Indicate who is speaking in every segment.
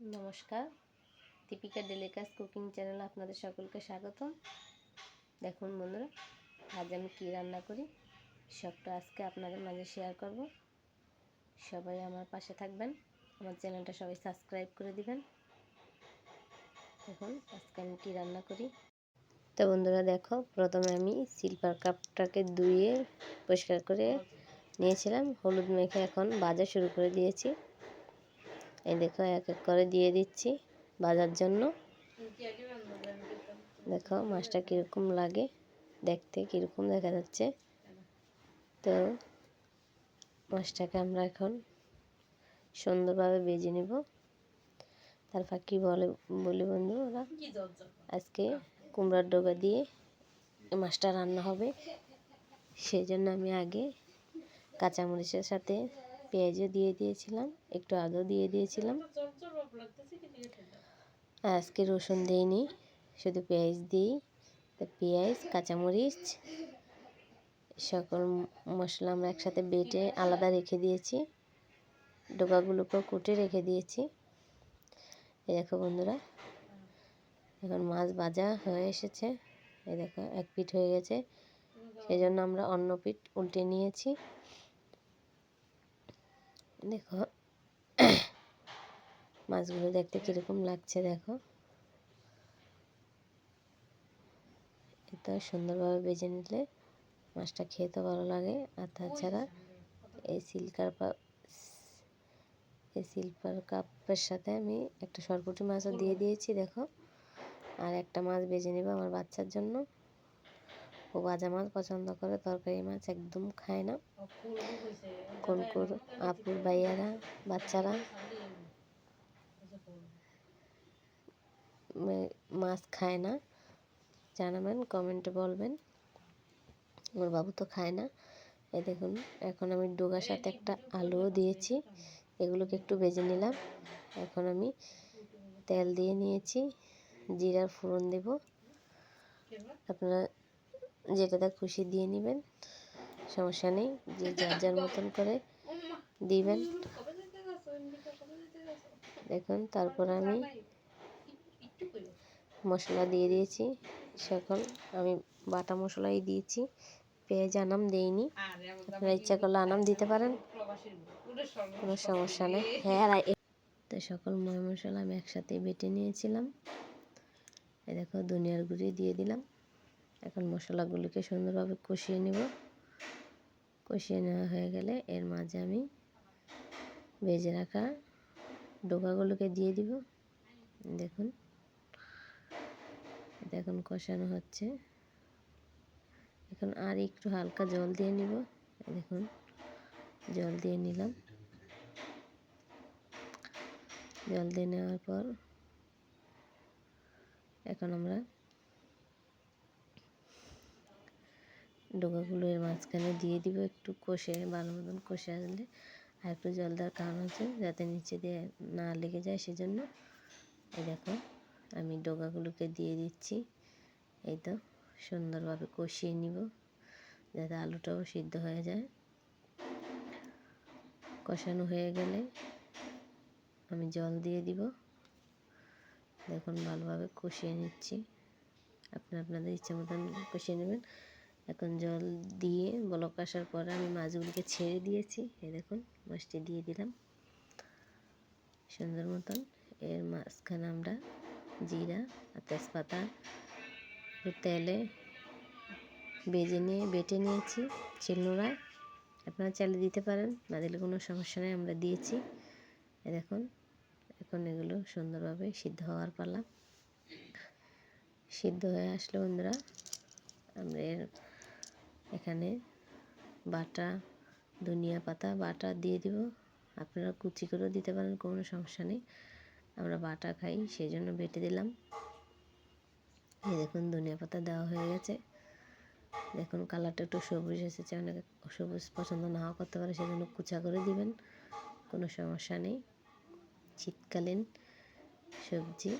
Speaker 1: নমস্কার। দীপিকা ডেলিকাস কুকিং চ্যানেলে আপনাদের সকলকে স্বাগতম। দেখুন বন্ধুরা, আজ আমি কী রান্না করি, সবটা আজকে আপনাদের মাঝে শেয়ার করব। সবাই আমার পাশে থাকবেন, আমার চ্যানেলটা সবাই সাবস্ক্রাইব করে দিবেন। দেখুন, আজকে আমি কী রান্না করি। তো বন্ধুরা, দেখো, প্রথমে আমি সিলভার কাপটাকে ধুয়ে পরিষ্কার করে নিয়েছিলাম। হলুদ মেখে এখন বাজা শুরু করে দিয়েছি। এই দেখো, এক এক করে দিয়ে দিচ্ছি বাজার জন্য। দেখো, মাছটা কীরকম লাগে, দেখতে কীরকম দেখা যাচ্ছে। তো, মাছটাকে আমরা এখন সুন্দরভাবে বেজে নেব। তারপর কি বলে, বলি বন্ধু ওরা, আজকে কুমড়ার ডোগা দিয়ে মাছটা রান্না হবে। সেই জন্য আমি আগে কাঁচামরিচের সাথে পেঁয়াজও দিয়ে দিয়েছিলাম, একটু আদৌ দিয়ে দিয়েছিলাম। আজকে রসুন দিইনি, শুধু পেঁয়াজ দিই। তো পেঁয়াজ, কাঁচামরিচ, সকল মশলা আমরা একসাথে বেটে আলাদা রেখে দিয়েছি। ডোকাগুলোকেও কুটে রেখে দিয়েছি। এই দেখো বন্ধুরা, এখন মাছ ভাজা হয়ে এসেছে। এই দেখো, এক পিঠ হয়ে গেছে। সেই জন্য আমরা অন্য পিঠ উল্টে নিয়েছি। দেখো। মাছগুলো দেখতে কীরকম লাগছে দেখো। এতো সুন্দরভাবে বেজে নিলে মাছটা খেতে ভালো লাগে। আর তাছাড়া এই সিল্কার এই সিলভার কাপের সাথে আমি একটা সরপুটি মাছও দিয়ে দিয়েছি দেখো। আর একটা মাছ বেজে নেব আমার বাচ্চার জন্য। ও ভাজা মাছ পছন্দ করে, তরকারি মাছ একদম খায় না। কোন কোন আপুর ভাইয়ারা, বাচ্চারা। মাছ খায় না। জানাবেন, কমেন্টে বলবেন। আমার বাবু তো খায় না। এই দেখুন, এখন আমি ডোগার সাথে একটা আলুও দিয়েছি। এগুলোকে একটু ভেজে নিলাম। এখন আমি তেল দিয়ে নিয়েছি। জিরার ফোড়ন দেব। আপনারা যেটাতে খুশি দিয়ে নেবেন, সমস্যা নেই, যে যার যার মতন করে দিবেন। দেখুন, তারপর আমি মশলা দিয়ে দিয়েছি, সকল আমি বাটা মশলাই দিয়েছি, পেঁয়াজ আনাম দেইনি। আপনারা ইচ্ছা করলে আনাম দিতে পারেন, কোনো সমস্যা নেই। হ্যাঁ তো সকল ময় মশলা আমি একসাথে বেটে নিয়েছিলাম। এ দেখো, ধনিয়ার গুঁড়ি দিয়ে দিলাম। এখন মশলাগুলোকে সুন্দরভাবে কষিয়ে নেব। কষিয়ে নেওয়া হয়ে গেলে এর মাঝে আমি ভেজে রাখা ডোকাগুলোকে দিয়ে দিব। দেখুন দেখুন কষানো হচ্ছে। এখন আর একটু হালকা জল দিয়ে নিব। দেখুন, জল দিয়ে নিলাম। জল দিয়ে নেওয়ার পর এখন আমরা ডোকাগুলো এর মাঝখানে দিয়ে দিব একটু কষে, ভালো মতন কষে আসলে। আর একটু জল দেওয়ার কারণ হচ্ছে যাতে নিচে দিয়ে না লেগে যায়, সেজন্য এই দেখো আমি ডোকাগুলোকে দিয়ে দিচ্ছি। এই তো সুন্দরভাবে কষিয়ে নিব যাতে আলুটাও সিদ্ধ হয়ে যায়। কষানো হয়ে গেলে আমি জল দিয়ে দিব। দেখুন ভালোভাবে কষিয়ে নিচ্ছি। আপনি আপনাদের ইচ্ছে মতন কষিয়ে নেবেন। এখন জল দিয়ে বলক আসার পরে আমি মাছগুলিকে ছেড়ে দিয়েছি। এই দেখুন, মাছটি দিয়ে দিলাম। সুন্দর মতন এর মাঝখানে আমরা জিরা আর তেজপাতা তেলে বেজে নিয়ে, বেটে নিয়েছি। চিলনোড়ায় আপনারা চালে দিতে পারেন, না দিলে কোনো সমস্যা নেই, আমরা দিয়েছি। দেখুন, এখন এগুলো সুন্দরভাবে সিদ্ধ হওয়ার পালা। সিদ্ধ হয়ে আসলে বন্ধুরা, আমরা এর এখানে বাটা, ধনিয়া পাতা, বাটা দিয়ে দিব। আপনারা কুচি করেও দিতে পারেন, কোনো সমস্যা নেই। আমরা বাটা খাই সেই জন্য বেটে দিলাম। এই দেখুন, ধনিয়া পাতা দেওয়া হয়ে গেছে। দেখুন, কালারটা একটু সবুজ এসেছে। অনেকে সবুজ পছন্দ নাও করতে পারে, সেজন্য কুচা করে দিবেন। কোনো সমস্যা নেই। শীতকালীন সবজি।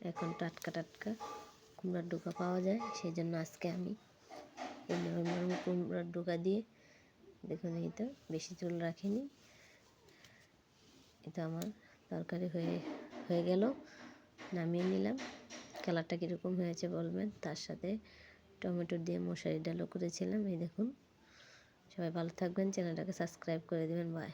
Speaker 1: এখন টাটকা টাটকা কুমড়ার ডোকা পাওয়া যায় সেই জন্য আজকে আমি নরম কুমড়ার ডোকা দিয়ে দেখুন এই তো, বেশি চুল রাখিনি। এটা আমার তরকারি হয়ে হয়ে গেল, নামিয়ে নিলাম। কালারটা কীরকম হয়েছে বলবেন? তার সাথে টমেটো দিয়ে মশারি ডালও করেছিলাম, এই দেখুন। সবাই ভালো থাকবেন, চ্যানেলটাকে সাবস্ক্রাইব করে দেবেন বাই